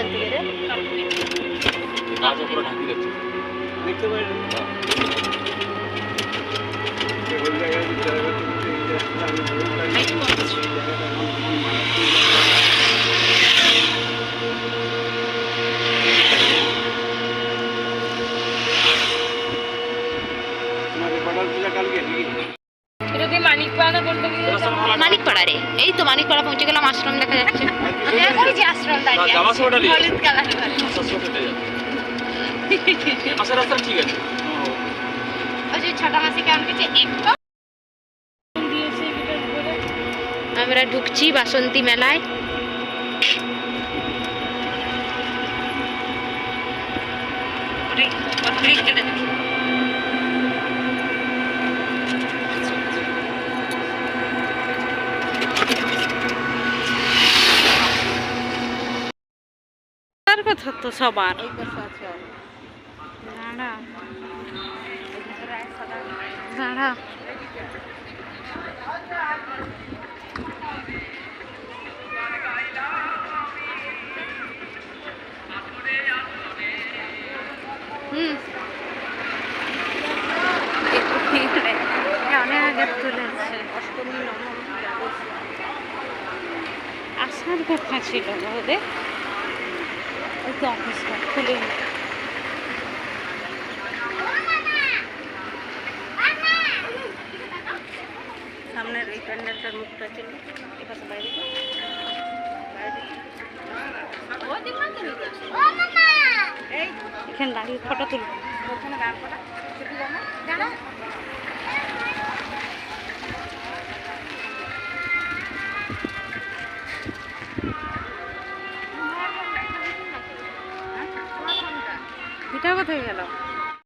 এখান থেকে রে দেখতে পাই না কেবল জায়গায় যে জায়গাটা তুলতে এই জায়গাটা আমি বললাম এই জায়গাটা আমার মারাত্মক তোমাদের পাড়ার পূজা কালকে নাকি মানিকপাড়া রে এই তো মানিকপাড়া পৌঁছে গেলাম আশ্রম দেখা যাচ্ছে। ওই যে আশ্রম দাঁড়িয়ে জামা আছে। ছোটা নিয়ে। হলুদ কালার। আস্তে আস্তে হেঁটে যাচ্ছে এই পাশের রাস্তা ঠিক আছে। ওই যে ছটা মাসে কেমন কিছু একটু দিয়েছে এটার উপরে আমরা ঢুকছি বাসন্তী মেলায়। তার কথা তো সবার। হুম। অনেক আগে তুলেছে আসার কথা ছিল ওদের। ওই তো অফিসটা খুলে সামনের এই প্যান্ডেলটার মুখটা ছিল। এপাশে বাইরে এখানে দাঁড়িয়ে ফটো তুলবো। ওখানে দাঁড় করা এটা কোথায় গেল?